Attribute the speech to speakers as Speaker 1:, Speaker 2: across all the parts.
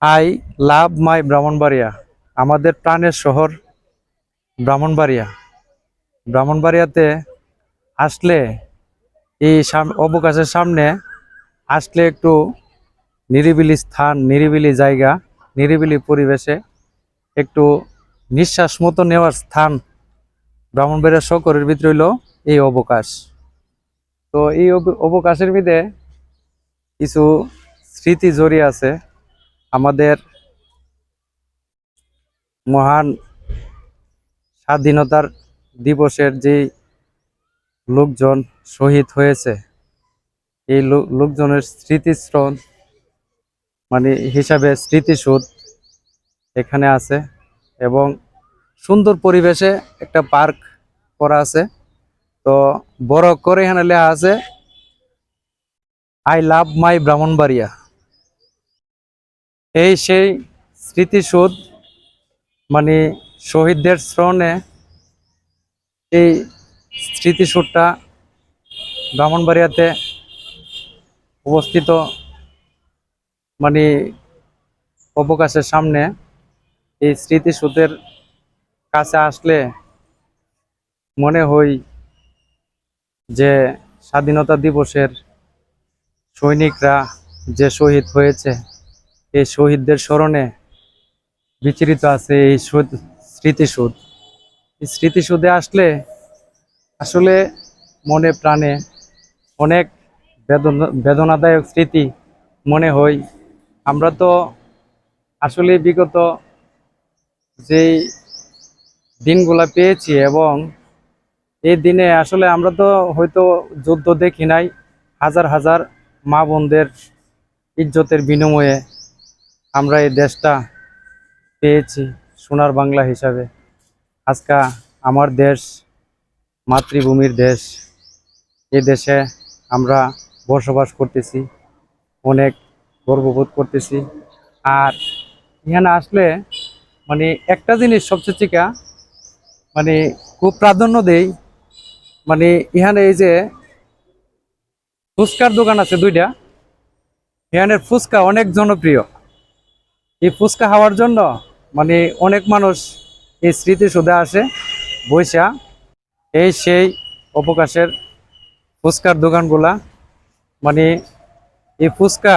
Speaker 1: I love মাই ব্রাহ্মণবাড়িয়া। আমাদের প্রাণের শহর ব্রাহ্মণবাড়িয়া। ব্রাহ্মণবাড়িয়াতে আসলে এই অবকাশের সামনে আসলে একটু নিরিবিলি স্থান, নিরিবিলি জায়গা, নিরিবিলি পরিবেশে একটু নিঃশ্বাস মতো নেওয়ার স্থান ব্রাহ্মণবাড়িয়া শহরের ভিতরে হইল এই অবকাশ। তো এই অব- অবকাশের ভিতরে কিছু স্মৃতি জড়িয়ে আছে। আমাদের মহান স্বাধীনতার দিবসের যে লোকজন শহীদ হয়েছে, এই লোকজনের স্মৃতিস্মরণ মানে হিসাবে স্মৃতিসুদ এখানে আছে এবং সুন্দর পরিবেশে একটা পার্ক করা আছে। তো বড় করে এখানে লেখা আছে, আই লাভ মাই ব্রাহ্মণবাড়িয়া। এই সেই স্মৃতিসুদ মানে শহীদদের স্মরণে এই স্মৃতিসুদটা ব্রাহ্মণবাড়িয়াতে অবস্থিত মানে অবকাশের সামনে এই স্মৃতিসুদের কাছে আসলে মনে হয় যে স্বাধীনতা দিবসের সৈনিকরা যে শহীদ হয়েছে। এই শহীদদের স্মরণে বিচরিত আছে এই সুদ- স্মৃতিসুদ। এই স্মৃতিসুদে আসলে আসলে মনে প্রাণে অনেক বেদনা, বেদনাদায়ক স্মৃতি মনে হয়। আমরা তো আসলে বিগত যেই দিনগুলা পেয়েছি এবং এই দিনে আসলে আমরা তো হয়তো যুদ্ধ দেখি নাই, হাজার হাজার মা বোনদের ইজ্জতের বিনিময়ে আমরা এই দেশটা পেয়েছি সোনার বাংলা হিসাবে। আজকা আমার দেশ, মাতৃভূমির দেশ। এ দেশে আমরা বসবাস করতেছি, অনেক গর্ববোধ করতেছি। আর এখানে আসলে মানে একটা জিনিস সবচেয়ে চিকা মানে খুব প্রাধান্য দেই মানে এখানে এই যে ফুচকার দোকান আছে দুইটা, এখানের ফুচকা অনেক জনপ্রিয়। এই ফুচকা খাওয়ার জন্য মানে অনেক মানুষ এই স্মৃতি সুদে আসে বৈশা এই সেই অবকাশের ফুচকার দোকানগুলা। মানে এই ফুচকা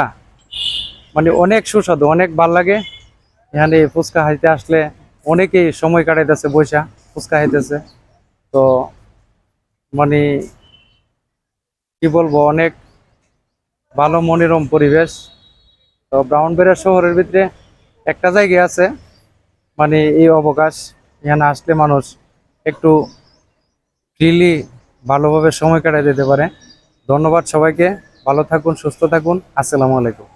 Speaker 1: মানে অনেক সুস্বাদু, অনেক ভালো লাগে। এখানে এই ফুচকা খাইতে আসলে অনেকেই সময় কাটাইতেছে বৈশা ফুচকা খাইতেছে। তো মানে কি বলব, অনেক ভালো মনোরম পরিবেশ। তো ব্রাহ্মণবাড়িয়া শহরের ভিতরে একটা জায়গা আছে মানে এই অবকাশ, এখানে আসলে মানুষ একটু ফ্রিলি ভালোভাবে সময় কাটাই দিতে পারে। ধন্যবাদ সবাইকে, ভালো থাকুন, সুস্থ থাকুন, আসসালামু আলাইকুম।